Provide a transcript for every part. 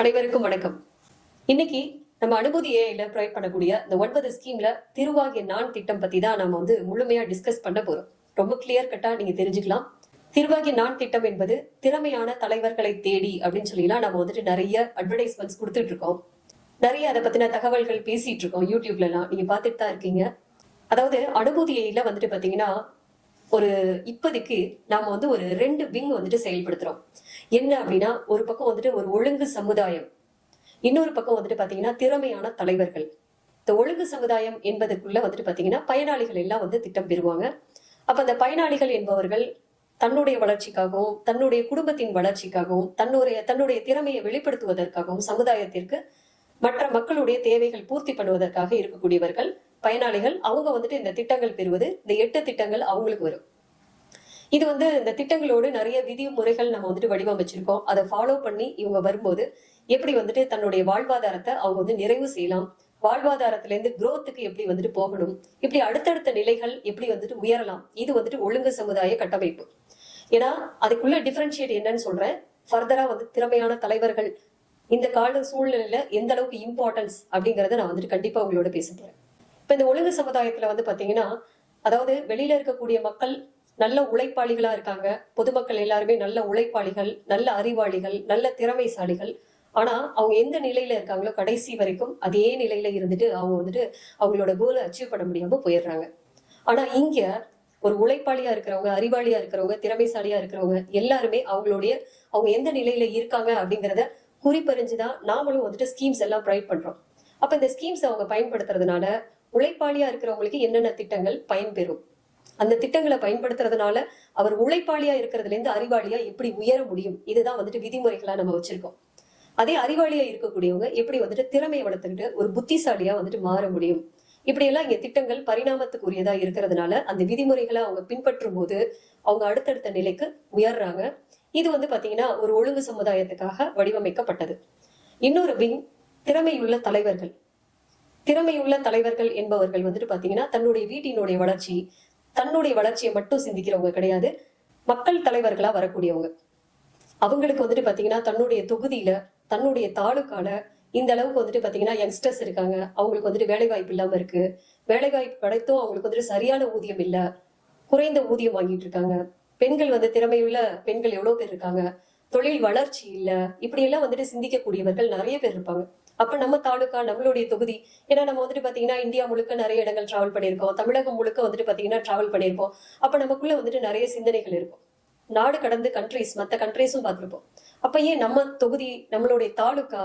அனைவருக்கும் வணக்கம். இன்னைக்கு நம்ம அனுபூதி ஏஐல ப்ரொவைட் பண்ணக்கூடிய இந்த ஒன்பது ஸ்கீம்ல திருவாகிய நான் திட்டம் பத்தி தான் நம்ம வந்து முழுமையா டிஸ்கஸ் பண்ண போறோம். ரொம்ப கிளியர் கட்டா நீங்க தெரிஞ்சுக்கலாம். திருவாகிய நான் திட்டம் என்பது திறமையான தலைவர்களை தேடி அப்படின்னு சொல்லிலாம் நம்ம வந்துட்டு நிறைய அட்வர்டைஸ்மெண்ட்ஸ் கொடுத்துட்டு இருக்கோம். நிறைய அதை பத்தின தகவல்கள் பேசிட்டு இருக்கோம். யூடியூப்ல எல்லாம் நீங்க பார்த்துட்டு தான் இருக்கீங்க. அதாவது அனுபூதி ஏஐல வந்துட்டு பாத்தீங்கன்னா ஒரு இப்போதைக்கு நாம வந்து ஒரு ரெண்டு விங் வந்துட்டு செயல்படுத்துறோம். என்ன அப்படின்னா ஒரு பக்கம் வந்துட்டு ஒரு ஒழுங்கு சமுதாயம் இன்னொரு பக்கம் வந்துட்டு பாத்தீங்கன்னா திறமையான தலைவர்கள். இந்த ஒழுங்கு சமுதாயம் என்பதுக்குள்ள வந்துட்டு பாத்தீங்கன்னா பயனாளிகள் எல்லாம் வந்து திட்டம் பெறுவாங்க. அப்ப அந்த பயனாளிகள் என்பவர்கள் தன்னுடைய வளர்ச்சிக்காகவும் தன்னுடைய குடும்பத்தின் வளர்ச்சிக்காகவும் தன்னுடைய தன்னுடைய திறமையை வெளிப்படுத்துவதற்காகவும் சமுதாயத்திற்கு மற்ற மக்களுடைய தேவைகள் பூர்த்தி பண்ணுவதற்காக இருக்கக்கூடியவர்கள். பயனாளிகள் அவங்க வந்துட்டு இந்த திட்டங்கள் பெறுவது இந்த எட்டு திட்டங்கள் அவங்களுக்கு வரும். இது வந்து இந்த திட்டங்களோடு நிறைய விதிமுறைகள் நம்ம வந்துட்டு வடிவமைச்சிருக்கோம். அதை ஃபாலோ பண்ணி இவங்க வரும்போது எப்படி வந்துட்டு தன்னுடைய வாழ்வாதாரத்தை அவங்க வந்து நிறைவு செய்யலாம் வாழ்வாதாரத்துல இருந்து குரோத்துக்கு எப்படி வந்துட்டு போகணும் இப்படி அடுத்தடுத்த நிலைகள் எப்படி வந்துட்டு உயரலாம் இது வந்துட்டு ஒழுங்கு சமுதாய கட்டமைப்பு. ஏன்னா அதுக்குள்ள டிஃபரன்ஷியேட் என்னன்னு சொல்றேன். ஃபர்தரா வந்து திறமையான தலைவர்கள் இந்த கால சூழ்நிலையில எந்த அளவுக்கு இம்பார்ட்டன்ஸ் அப்படிங்கறத நான் வந்துட்டு கண்டிப்பா உங்களோட பேச போறேன். இப்ப இந்த ஒழுங்கு சமுதாயத்துல வந்து பாத்தீங்கன்னா அதாவது வெளியில இருக்கக்கூடிய மக்கள் நல்ல உழைப்பாளிகளா இருக்காங்க. பொதுமக்கள் எல்லாருமே நல்ல உழைப்பாளிகள் நல்ல அறிவாளிகள் நல்ல திறமைசாலிகள். ஆனா அவங்க எந்த நிலையில இருக்காங்களோ கடைசி வரைக்கும் அதே நிலையில இருந்துட்டு அவங்க வந்துட்டு அவங்களோட கோலை அச்சீவ் பண்ண முடியாம போயிடுறாங்க. ஆனா இங்க ஒரு உழைப்பாளியா இருக்கிறவங்க அறிவாளியா இருக்கிறவங்க திறமைசாலியா இருக்கிறவங்க எல்லாருமே அவங்களுடைய அவங்க எந்த நிலையில இருக்காங்க அப்படிங்கறத குறிப்பறிஞ்சுதான் நாமளும் வந்துட்டு ஸ்கீம்ஸ் எல்லாம் ப்ரொவைட் பண்றோம். அப்ப இந்த ஸ்கீம்ஸ் அவங்க பயன்படுத்துறதுனால உழைப்பாளியா இருக்கிறவங்களுக்கு என்னென்ன திட்டங்கள் பயன்பெறும்? அந்த திட்டங்களை பயன்படுத்துறதுனால அவர் உழைப்பாளியா இருக்கிறதுல இருந்து அறிவாளியா எப்படி உயர முடியும்? இதுதான் வந்துட்டு விதிமுறைகளா நம்ம வச்சிருக்கோம். அதே அறிவாளியா இருக்கக்கூடியவங்க எப்படி வந்துட்டு திறமையை வளர்த்துக்கிட்டு ஒரு புத்திசாலியா வந்துட்டு மாற முடியும்? இப்படி எல்லாம் இங்க திட்டங்கள் பரிணாமத்துக்குரியதா இருக்கிறதுனால அந்த விதிமுறைகளை அவங்க பின்பற்றும் போது அவங்க அடுத்தடுத்த நிலைக்கு உயர்றாங்க. இது வந்து பாத்தீங்கன்னா ஒரு ஒழுங்கு சமுதாயத்துக்காக வடிவமைக்கப்பட்டது. இன்னொரு விங் திறமையுள்ள தலைவர்கள். திறமையுள்ள தலைவர்கள் என்பவர்கள் வந்துட்டு பாத்தீங்கன்னா தன்னுடைய வீட்டினுடைய வளர்ச்சி தன்னுடைய வளர்ச்சியை மட்டும் சிந்திக்கிறவங்க கிடையாது. மக்கள் தலைவர்களா வரக்கூடியவங்க. அவங்களுக்கு வந்துட்டு பாத்தீங்கன்னா தன்னுடைய தொகுதியில தன்னுடைய தாலுக்கால இந்த அளவுக்கு வந்துட்டு பாத்தீங்கன்னா யங்ஸ்டர்ஸ் இருக்காங்க. அவங்களுக்கு வந்துட்டு வேலை வாய்ப்பு இல்லாம இருக்கு. வேலை வாய்ப்பு கிடைத்தும் அவங்களுக்கு வந்துட்டு சரியான ஊதியம் இல்ல. குறைந்த ஊதியம் வாங்கிட்டு இருக்காங்க. பெண்கள் வந்து திறமையுள்ள பெண்கள் எவ்வளவு பேர் இருக்காங்க? தொழில் வளர்ச்சி இல்ல. இப்படி எல்லாம் வந்துட்டு சிந்திக்கக்கூடியவர்கள் நிறைய பேர் இருப்பாங்க. அப்ப நம்ம தாலுக்கா நம்மளுடைய தொகுதி. ஏன்னா நம்ம வந்துட்டு பாத்தீங்கன்னா இந்தியா முழுக்க நிறைய இடங்கள் டிராவல் பண்ணியிருக்கோம். தமிழகம் முழுக்க வந்துட்டு பாத்தீங்கன்னா டிராவல் பண்ணியிருப்போம் அப்ப நமக்குள்ள வந்துட்டு நிறைய சிந்தனைகள் இருக்கும். நாடு கடந்து கண்ட்ரிஸ் மத்த கண்ட்ரிஸும் பார்த்துருப்போம். அப்ப ஏன் நம்ம தொகுதி நம்மளுடைய தாலுக்கா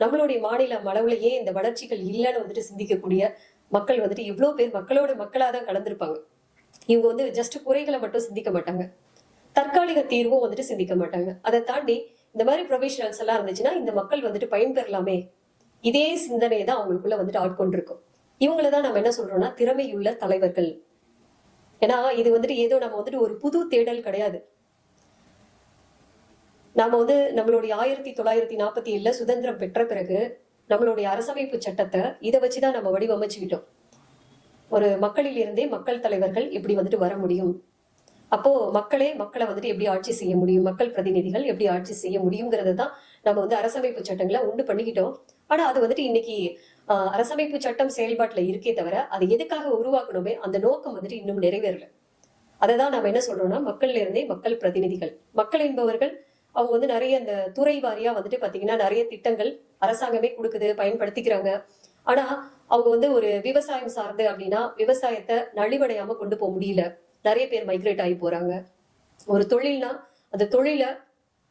நம்மளுடைய மாநிலம் அளவுல ஏன் இந்த வளர்ச்சிகள் இல்லைன்னு வந்துட்டு சிந்திக்கக்கூடிய மக்கள் வந்துட்டு இவ்வளவு பேர் மக்களோட மக்களாக தான் கலந்திருப்பாங்க. இவங்க வந்து ஜஸ்ட் குறைகளை மட்டும் சிந்திக்க மாட்டாங்க. தற்காலிக தீர்வும் வந்துட்டு சிந்திக்க மாட்டாங்க. அதை தாண்டி இந்த மாதிரி ப்ரொவிஷனல்ஸ் எல்லாம் இருந்துச்சுன்னா இந்த மக்கள் வந்துட்டு பயன்பெறலாமே இதே சிந்தனை தான் அவங்களுக்குள்ள வந்துட்டு ஆட்கொண்டிருக்கும் இவங்கள தான் நம்ம என்ன சொல்றோம்னா திறமையுள்ள தலைவர்கள். ஏன்னா இது வந்துட்டு ஏதோ நம்ம வந்துட்டு ஒரு புது தேடல் கிடையாது. நாம வந்து நம்மளுடைய ஆயிரத்தி தொள்ளாயிரத்தி நாற்பத்தி ஏழுல சுதந்திரம் பெற்ற பிறகு நம்மளுடைய அரசமைப்பு சட்டத்தை இதை வச்சுதான் நம்ம வடிவமைச்சுக்கிட்டோம். ஒரு மக்களில் இருந்தே மக்கள் தலைவர்கள் எப்படி வந்துட்டு வர முடியும். அப்போ மக்களே மக்களை வந்துட்டு எப்படி ஆட்சி செய்ய முடியும்? மக்கள் பிரதிநிதிகள் எப்படி ஆட்சி செய்ய முடியுங்கிறது தான் நம்ம வந்து அரசமைப்பு சட்டங்களை உண்டு பண்ணிக்கிட்டோம். ஆனா அது வந்துட்டு இன்னைக்கு ஆஹ், அரசமைப்பு சட்டம் செயல்பாட்டுல இருக்கே தவிர அதை எதுக்காக உருவாக்கணுமே அந்த நோக்கம் வந்துட்டு இன்னும் நிறைவேறல. அதை தான் நம்ம என்ன சொல்றோம்னா மக்கள்ல இருந்தே மக்கள் பிரதிநிதிகள். மக்கள் என்பவர்கள் அவங்க வந்து நிறைய அந்த துறை வாரியா வந்துட்டு பாத்தீங்கன்னா நிறைய திட்டங்கள் அரசாங்கமே கொடுக்குது பயன்படுத்திக்கிறாங்க. ஆனா அவங்க வந்து ஒரு விவசாயம் சார்ந்து அப்படின்னா விவசாயத்தை நலிவடையாம கொண்டு போக முடியல. நிறைய பேர் மைக்ரேட் ஆகி போறாங்க. ஒரு தொழில்னா அந்த தொழிலை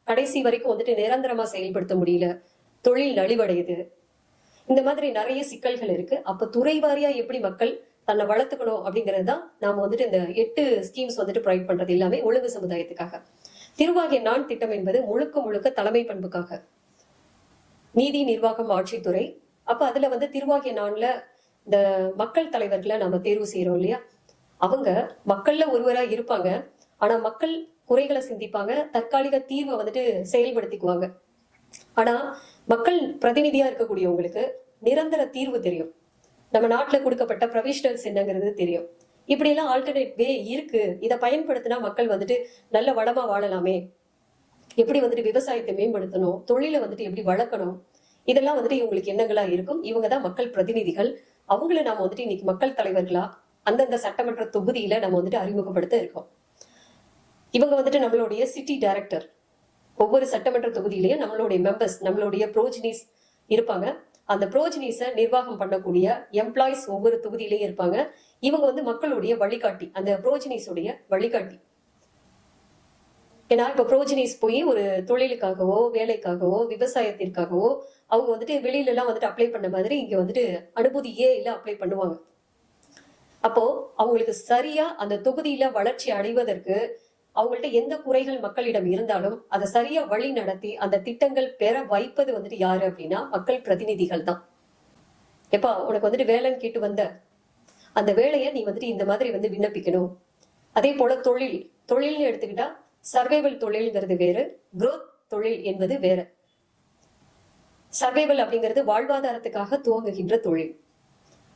கடைசி வரைக்கும் வந்துட்டு நிரந்தரமா செயல்படுத்த முடியல. தொழில் நலிவடையுது. இந்த மாதிரி நிறைய சிக்கல்கள் இருக்கு. அப்ப துறை வாரியா எப்படி மக்கள் தன்னை வளர்த்துக்கணும் அப்படிங்கிறது தான் நாம வந்துட்டு இந்த எட்டு ஸ்கீம்ஸ் வந்துட்டு ப்ரொவைட் பண்றது எல்லாமே ஒழுங்கு சமுதாயத்துக்காக. திருவாகிய நான் திட்டம் என்பது முழுக்க முழுக்க தலைமை பண்புக்காக. நீதி நிர்வாகம் ஆட்சித்துறை. அப்ப அதுல வந்து திருவாகிய நான்ல இந்த மக்கள் தலைவர்களை நம்ம தேர்வு செய்யறோம் இல்லையா? அவங்க மக்கள்ல ஒருவரா இருப்பாங்க. ஆனா மக்கள் குறைகளை சிந்திப்பாங்க. தற்காலிக தீர்வை வந்துட்டு செயல்படுத்திக்குவாங்க. ஆனா மக்கள் பிரதிநிதியா இருக்கக்கூடியவங்களுக்கு நிரந்தர தீர்வு தெரியும். நம்ம நாட்டுல கொடுக்கப்பட்ட ப்ரொவிஷனல்ஸ் என்னங்கிறது தெரியும். இப்படி எல்லாம் ஆல்டர்னேட் வே இருக்கு. இதை பயன்படுத்தினா மக்கள் வந்துட்டு நல்ல வளமா வாழலாமே. எப்படி வந்துட்டு விவசாயத்தை மேம்படுத்தணும் தொழிலை வந்துட்டு எப்படி வளர்க்கணும் இதெல்லாம் வந்துட்டு இவங்களுக்கு எண்ணங்களா இருக்கும். இவங்க தான் மக்கள் பிரதிநிதிகள். அவங்கள நாம வந்துட்டு இன்னைக்கு மக்கள் தலைவர்களா அந்தந்த சட்டமன்ற தொகுதியில நம்ம வந்துட்டு அறிமுகப்படுத்த இருக்கோம். இவங்க வந்துட்டு நம்மளுடைய சிட்டி டைரக்டர் ஒவ்வொரு சட்டமன்ற தொகுதியிலையும் நம்மளுடைய மெம்பர்ஸ் நம்மளுடைய புரோஜினிஸ் இருப்பாங்க. அந்த புரோஜினிஸை நிர்வாகம் பண்ணக்கூடிய எம்ப்ளாயிஸ் ஒவ்வொரு தொகுதியிலையும் இருப்பாங்க. இவங்க வந்து மக்களுடைய வழிகாட்டி அந்த புரோஜினிஸுடைய வழிகாட்டி. ஏன்னா இப்ப புரோஜினிஸ் போய் ஒரு தொழிலுக்காகவோ வேலைக்காகவோ விவசாயத்திற்காகவோ அவங்க வந்துட்டு வெளியில எல்லாம் வந்துட்டு அப்ளை பண்ண மாதிரி இங்க வந்துட்டு அனுமதி ஏல அப்ளை பண்ணுவாங்க. அப்போ அவங்களுக்கு சரியா அந்த தொகுதியில வளர்ச்சி அடைவதற்கு அவங்கள்ட்ட எந்த குறைகள் மக்களிடம் இருந்தாலும் அதை சரியா வழி நடத்தி அந்த திட்டங்கள் பெற வைப்பது வந்துட்டு யாரு அப்படின்னா மக்கள் பிரதிநிதிகள் தான். எப்பா உனக்கு வந்துட்டு வேலைன்னு கேட்டு வந்த அந்த வேலையை நீ வந்துட்டு இந்த மாதிரி வந்து விண்ணப்பிக்கணும். அதே போல தொழில். தொழில்னு எடுத்துக்கிட்டா சர்வைவல் தொழில்ங்கிறது வேறு குரோத் தொழில் என்பது வேற. சர்வைவல் அப்படிங்கிறது வாழ்வாதாரத்துக்காக துவங்குகின்ற தொழில்.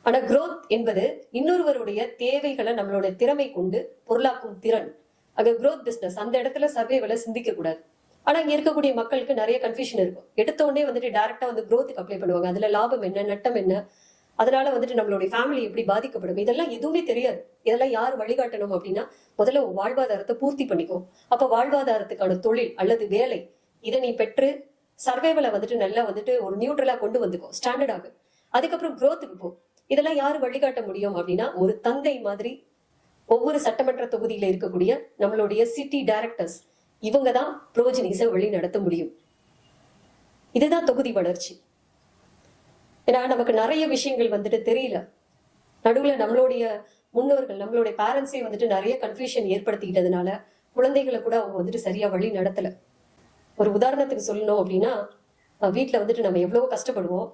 ஆனா குரோத் என்பது இன்னொருவருடைய தேவைகளை நம்மளோட திறமை கொண்டு பொருளாக்கும் திறன். அங்க குரோத் பிசினஸ் அந்த இடத்துல சர்வைவலை சிந்திக்க கூடாது. ஆனா இங்க இருக்கக்கூடிய மக்களுக்கு நிறைய கன்ஃபியூஷன் இருக்கும். எடுத்த உடனே வந்துட்டு டேரக்டா வந்து குரோத்துக்கு அப்ளை பண்ணுவாங்க. அதுல லாபம் என்ன நட்டம் என்ன? அதனால வந்துட்டு நம்மளுடைய ஃபேமிலி எப்படி பாதிக்கப்படும்? இதெல்லாம் எதுவுமே தெரியாது. இதெல்லாம் யார் வழிகாட்டணும் அப்படின்னா முதல்ல வாழ்வாதாரத்தை பூர்த்தி பண்ணிக்கும் அப்ப வாழ்வாதாரத்துக்கான தொழில் அல்லது வேலை இதை நீ பெற்று சர்வைவலை வந்துட்டு நல்லா வந்துட்டு ஒரு நியூட்ரலா கொண்டு வந்துக்கோ. ஸ்டாண்டர்டாக அதுக்கப்புறம் குரோத்துக்கு போ. இதெல்லாம் யார் வழிகாட்ட முடியும் அப்படின்னா ஒரு தந்தை மாதிரி ஒவ்வொரு சட்டமன்ற தொகுதியில இருக்கக்கூடிய நம்மளுடைய சிட்டி டைரக்டர்ஸ் இவங்க தான் புரோஜினிஸை வழி நடத்த முடியும். இதுதான் தொகுதி வளர்ச்சி. ஏன்னா நமக்கு நிறைய விஷயங்கள் வந்துட்டு தெரியல. நடுவில் நம்மளுடைய முன்னோர்கள் நம்மளுடைய பேரண்ட்ஸே வந்துட்டு நிறைய கன்ஃபியூஷன் ஏற்படுத்திக்கிட்டதுனால குழந்தைகளை கூட அவங்க வந்துட்டு சரியா வழி நடத்தல. ஒரு உதாரணத்துக்கு சொல்லணும் அப்படின்னா வீட்டில் வந்துட்டு நம்ம எவ்வளவோ கஷ்டப்படுவோம்.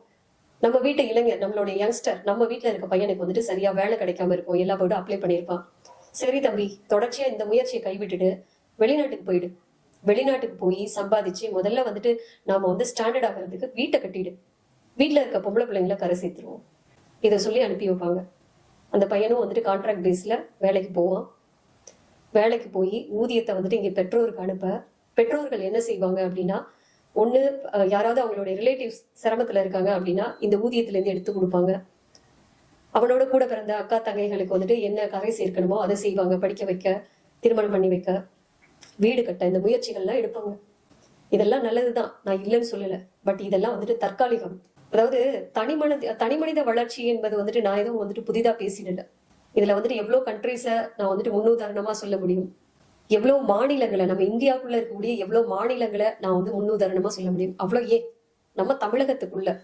நம்ம வீட்டு இளைஞர் நம்மளுடைய யங்ஸ்டர் நம்ம வீட்டில் இருக்க பையனுக்கு வந்துட்டு சரியா வேலை கிடைக்காம இருக்கும் எல்லா போய்டும் அப்ளை பண்ணியிருப்பான். சரி தம்பி தொடர்ச்சியா இந்த முயற்சியை கைவிட்டுட்டு வெளிநாட்டுக்கு போயிடு. வெளிநாட்டுக்கு போய் சம்பாதிச்சு முதல்ல வந்துட்டு நாம வந்து ஸ்டாண்டர்ட் ஆகிறதுக்கு வீட்டை கட்டிடு. வீட்டில் இருக்க பொம்பளை பிள்ளைங்கள கரை சேர்த்துருவோம். இதை சொல்லி அனுப்பி வைப்பாங்க. அந்த பையனும் வந்துட்டு கான்ட்ராக்ட் பேஸ்ல வேலைக்கு போவான். வேலைக்கு போய் ஊதியத்தை வந்துட்டு இங்க பெற்றோருக்கு அனுப்ப. பெற்றோர்கள் என்ன செய்வாங்க அப்படின்னா ஒன்று யாராவது அவங்களுடைய ரிலேட்டிவ்ஸ் சிரமத்தில் இருக்காங்க அப்படின்னா இந்த ஊதியத்துலேருந்து எடுத்து கொடுப்பாங்க. அவனோட கூட பிறந்த அக்கா தங்கைகளுக்கு வந்துட்டு என்ன கரை சேர்க்கணுமோ அதை செய்வாங்க படிக்க வைக்க திருமணம் பண்ணி வைக்க வீடு கட்ட இந்த முயற்சிகள்லாம் எடுப்பாங்க. இதெல்லாம் நல்லதுதான். நான் இல்லைன்னு சொல்லலை. பட் இதெல்லாம் வந்துட்டு தற்காலிகம். அதாவது தனிமனித தனிமனித வளர்ச்சி என்பது வந்துட்டு நான் எதுவும் வந்துட்டு புதிதாக பேசிடல இதில் வந்துட்டு எவ்வளோ கண்ட்ரிஸை நான் வந்துட்டு முன்னுதாரணமாக சொல்ல முடியும். எவ்வளவு மாநிலங்களை நம்ம இந்தியாவுக்குள்ள இருக்கக்கூடிய எவ்வளவு மாநிலங்களை நான் வந்து முன்னுதாரணமா சொல்ல முடியும்? அவ்வளவு ஏன்? நம்ம தமிழகத்துக்குள்ள.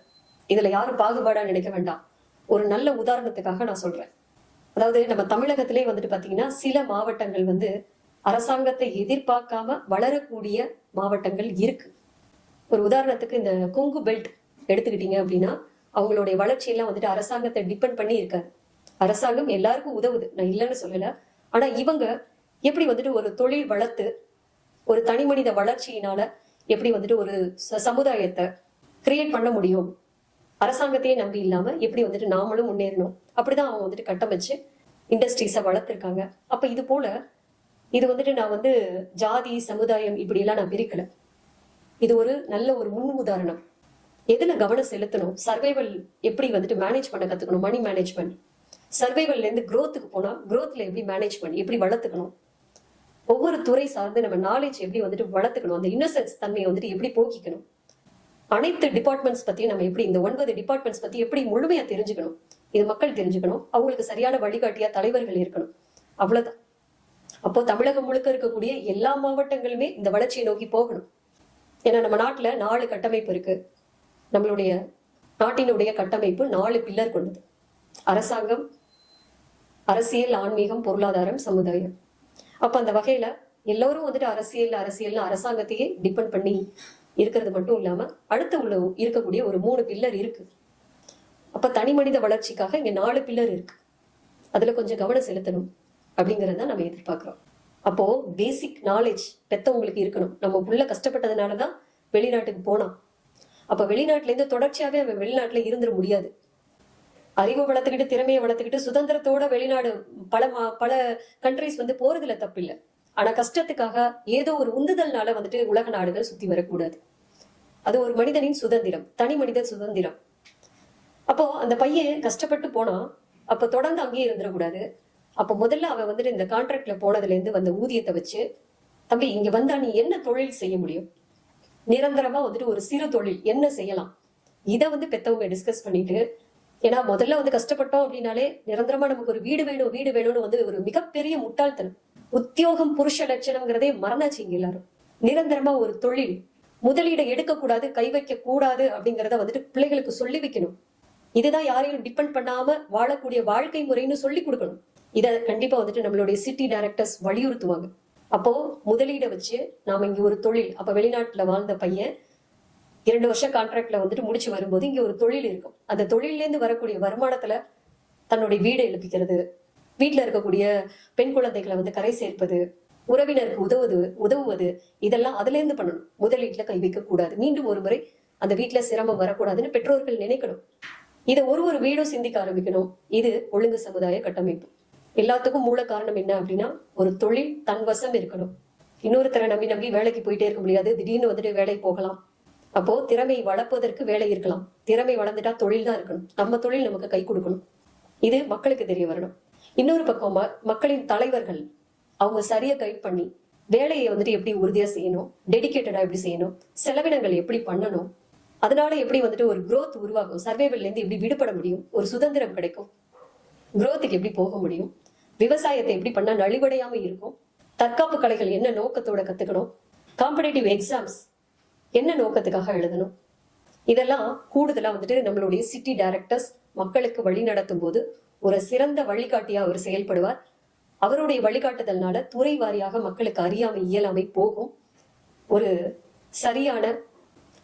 இதுல யாரும் பாகுபாடா நினைக்க வேண்டாம். ஒரு நல்ல உதாரணத்துக்காக நான் சொல்றேன். அதாவது நம்ம தமிழகத்திலே வந்துட்டு பாத்தீங்கன்னா சில மாவட்டங்கள் வந்து அரசாங்கத்தை எதிர்பார்க்காம வளரக்கூடிய மாவட்டங்கள் இருக்கு. ஒரு உதாரணத்துக்கு இந்த கொங்கு பெல்ட் எடுத்துக்கிட்டீங்க அப்படின்னா அவங்களுடைய வளர்ச்சியெல்லாம் வந்துட்டு அரசாங்கத்தை டிபெண்ட் பண்ணி இருக்காது. அரசாங்கம் எல்லாருக்கும் உதவுது. நான் இல்லைன்னு சொல்லல. ஆனா இவங்க எப்படி வந்துட்டு ஒரு தொழில் வளர்த்து ஒரு தனி மனித வளர்ச்சியினால எப்படி வந்துட்டு ஒரு ச- சமுதாயத்தை கிரியேட் பண்ண முடியும்? அரசாங்கத்தையே நம்பி இல்லாம எப்படி வந்துட்டு நாமளும் முன்னேறணும்? அப்படிதான் அவங்க வந்துட்டு கட்டமைச்சு இண்டஸ்ட்ரீஸை வளர்த்துருக்காங்க. அப்ப இது போல இது வந்துட்டு நான் வந்து ஜாதி சமுதாயம் இப்படி எல்லாம் நான் பிரிக்கல. இது ஒரு நல்ல ஒரு முன் உதாரணம். எதுல கவனம் செலுத்தணும்? சர்வைவல் எப்படி வந்துட்டு மேனேஜ் பண்ண கத்துக்கணும்? மணி மேனேஜ்மெண்ட் சர்வைவல்ல இருந்து குரோத்துக்கு போனா குரோத்ல எப்படி மேனேஜ் பண்ணி எப்படி வளர்த்துக்கணும்? ஒவ்வொரு துறை சார்ந்து நம்ம நாலேஜ் எப்படி வந்துட்டு வளர்த்துக்கணும் அந்த இன்னசென்ஸ் தன்மையை வந்துட்டு எப்படி போக்கிக்கணும்? அனைத்து டிபார்ட்மெண்ட்ஸ் பத்தியும் நம்ம எப்படி இந்த ஒன்பது டிபார்ட்மெண்ட்ஸ் பத்தி எப்படி முழுமையா தெரிஞ்சுக்கணும்? இது மக்கள் தெரிஞ்சுக்கணும். அவங்களுக்கு சரியான வழிகாட்டியா தலைவர்கள் இருக்கணும். அவ்வளவுதான். அப்போ தமிழகம் முழுக்க இருக்கக்கூடிய எல்லா மாவட்டங்களுமே இந்த வளர்ச்சியை நோக்கி போகணும். ஏன்னா நம்ம நாட்டுல நாலு கட்டமைப்பு இருக்கு. நம்மளுடைய நாட்டினுடைய கட்டமைப்பு நாலு பில்லர் கொண்டது. அரசாங்கம் அரசியல் ஆன்மீகம் பொருளாதாரம் சமுதாயம். அப்ப அந்த வகையில எல்லோரும் வந்துட்டு அரசியல் அரசியல்னு அரசாங்கத்தையே டிபெண்ட் பண்ணி இருக்கிறது மட்டும் இல்லாம அடுத்து உள்ள இருக்கக்கூடிய ஒரு மூணு பில்லர் இருக்கு. அப்ப தனி மனித வளர்ச்சிக்காக இங்க நாலு பில்லர் இருக்கு. அதுல கொஞ்சம் கவனம் செலுத்தணும் அப்படிங்கறத நம்ம எதிர்பார்க்கிறோம். அப்போ பேசிக் நாலேஜ் பெத்தவங்களுக்கு இருக்கணும். நம்ம உள்ள கஷ்டப்பட்டதுனாலதான் வெளிநாட்டுக்கு போனான் அப்ப வெளிநாட்டுல இருந்து தொடர்ச்சியாவே அவன் வெளிநாட்டுல இருந்துட முடியாது. அறிவை வளர்த்துக்கிட்டு திறமையை வளர்த்துக்கிட்டு சுதந்திரத்தோட வெளிநாடு பல மா- பல கண்ட்ரிஸ் வந்து போறதுல தப்பில்லை. ஆனா கஷ்டத்துக்காக ஏதோ ஒரு உந்துதல்னால வந்துட்டு உலக நாடுகள் சுத்தி வரக்கூடாது. அது ஒரு மனிதனின் சுதந்திரம் தனி மனித சுதந்திரம். அப்போ அந்த பையன் கஷ்டப்பட்டு போனா அப்ப தொடர்ந்து அங்கேயே இருந்துடக்கூடாது. அப்ப முதல்ல அவன் வந்துட்டு இந்த கான்ட்ராக்ட்ல போனதுல இருந்து வந்த ஊதியத்தை வச்சு தம்பி இங்க வந்தா நீ என்ன தொழில் செய்ய முடியும்? நிரந்தரமா வந்துட்டு ஒரு சிறு தொழில் என்ன செய்யலாம்? இதை வந்து பெத்தவங்க டிஸ்கஸ் பண்ணிட்டு ஏன்னா முதல்ல வந்து கஷ்டப்பட்டோம் அப்படின்னாலே நிரந்தரமா நமக்கு ஒரு வீடு வேணும் வீடு வேணும்னு வந்து ஒரு மிகப்பெரிய முட்டாள்தனம். உத்தியோகம் புருஷ லட்சணம்ங்கிறதே மறந்தாச்சு இங்க எல்லாரும். நிரந்தரமா ஒரு தொழில். முதலீடை எடுக்கக்கூடாது கை வைக்க கூடாது அப்படிங்கறத வந்துட்டு பிள்ளைகளுக்கு சொல்லி வைக்கணும். இதுதான் யாரையும் டிபெண்ட் பண்ணாம வாழக்கூடிய வாழ்க்கை முறைன்னு சொல்லி கொடுக்கணும். இதை கண்டிப்பா வந்துட்டு நம்மளுடைய சிட்டி டைரக்டர்ஸ் வலியுறுத்துவாங்க. அப்போ முதலீடை வச்சு நாம இங்க ஒரு தொழில் அப்ப வெளிநாட்டுல வாழ்ந்த பையன் இரண்டு வருஷம் கான்ட்ராக்ட்ல வந்துட்டு முடிச்சு வரும்போது இங்க ஒரு தொழில் இருக்கும். அந்த தொழிலேருந்து இருந்து வரக்கூடிய வருமானத்துல தன்னுடைய வீடை எழுப்பிக்கிறது வீட்டுல இருக்கக்கூடிய பெண் குழந்தைகளை வந்து கரை சேர்ப்பது உறவினருக்கு உதவுது உதவுவது இதெல்லாம் அதுல இருந்து பண்ணணும். முதலீட்டுல கை வைக்க கூடாது மீண்டும் ஒரு முறை அந்த வீட்டுல சிரமம் வரக்கூடாதுன்னு பெற்றோர்கள் நினைக்கணும். இதை ஒரு ஒரு வீடும் சிந்திக்க ஆரம்பிக்கணும். இது ஒழுங்கு சமுதாய கட்டமைப்பு. எல்லாத்துக்கும் மூல காரணம் என்ன அப்படின்னா ஒரு தொழில் தன் வசம் இருக்கணும். இன்னொருத்தரை நம்பி நம்பி வேலைக்கு போயிட்டே இருக்க முடியாது. திடீர்னு வந்துட்டு வேலைக்கு போகலாம். அப்போ திறமை வளர்ப்பதற்கு வேலை இருக்கலாம். திறமை வளர்ந்துட்டா தொழில் தான் இருக்கணும். நம்ம தொழில் நமக்கு கை கொடுக்கணும். இது மக்களுக்கு தெரிய வரணும். இன்னொரு பக்கம் ம- மக்களின் தலைவர்கள் அவங்க சரியா கைட் பண்ணி வேலையை வந்துட்டு எப்படி உறுதியா செய்யணும் டெடிக்கேட்டடா எப்படி செய்யணும் செலவினங்கள் எப்படி பண்ணணும் அதனால எப்படி வந்துட்டு ஒரு குரோத் உருவாகும் சர்வேவல்ல இருந்து எப்படி விடுபட முடியும் ஒரு சுதந்திரம் கிடைக்கும் குரோத்துக்கு எப்படி போக முடியும் விவசாயத்தை எப்படி பண்ணா நலிவடையாம இருக்கும் தற்காப்பு கலைகள் என்ன நோக்கத்தோட கத்துக்கணும் காம்படேட்டிவ் எக்ஸாம்ஸ் என்ன நோக்கத்துக்காக எழுதணும்? இதெல்லாம் கூடுதலா வந்துட்டு நம்மளுடைய சிட்டி டைரக்டர்ஸ் மக்களுக்கு வழி நடத்தும் போது ஒரு சிறந்த வழிகாட்டியா அவர் செயல்படுவார். அவருடைய வழிகாட்டுதல்னால துறை வாரியாக மக்களுக்கு அறியாமை இயலாமை போகும். ஒரு சரியான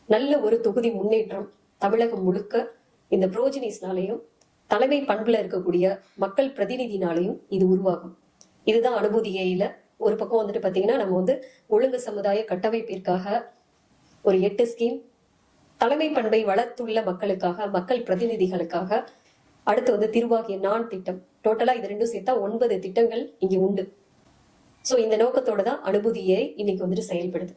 நல்ல ஒரு தொகுதி முன்னேற்றம் தமிழகம் முழுக்க இந்த புரோஜினிஸ்னாலையும் தலைமை பண்புல இருக்கக்கூடிய மக்கள் பிரதிநிதினாலையும் இது உருவாகும். இதுதான் அனுபூதியில ஒரு பக்கம் வந்துட்டு பாத்தீங்கன்னா நம்ம வந்து ஒழுங்கு சமுதாய கட்டமைப்பிற்காக ஒரு எட்டு ஸ்கீம் தலைமை பண்பை வளர்த்துள்ள மக்களுக்காக மக்கள் பிரதிநிதிகளுக்காக. அடுத்து வந்து திருவாகிய நான் திட்டம். டோட்டலா இது ரெண்டும் சேர்த்தா ஒன்பது திட்டங்கள் இங்க உண்டு. ஸோ இந்த நோக்கத்தோட தான் அனுபூதியை இன்னைக்கு வந்துட்டு செயல்படுது.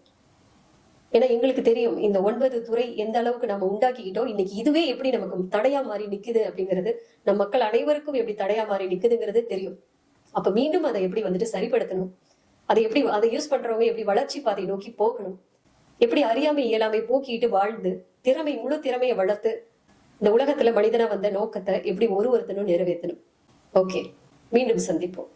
ஏன்னா எங்களுக்கு தெரியும் இந்த ஒன்பது துறை எந்த அளவுக்கு நம்ம உண்டாக்கிக்கிட்டோம் இன்னைக்கு இதுவே எப்படி நமக்கு தடையா மாறி நிக்குது அப்படிங்கிறது நம் மக்கள் அனைவருக்கும் எப்படி தடையா மாறி நிக்குதுங்கிறது தெரியும். அப்ப மீண்டும் அதை எப்படி வந்துட்டு சரிப்படுத்தணும்? அதை எப்படி அதை யூஸ் பண்றவங்க எப்படி வளர்ச்சி பாதை நோக்கி போகணும்? எப்படி அறியாமை இயலாமை போக்கிட்டு வாழ்ந்து திறமை முழு திறமையை வளர்த்து இந்த உலகத்துல மனிதனா வந்த நோக்கத்தை எப்படி ஒரு ஒருத்தனும் நிறைவேற்றணும் ஓகே மீண்டும் சந்திப்போம்.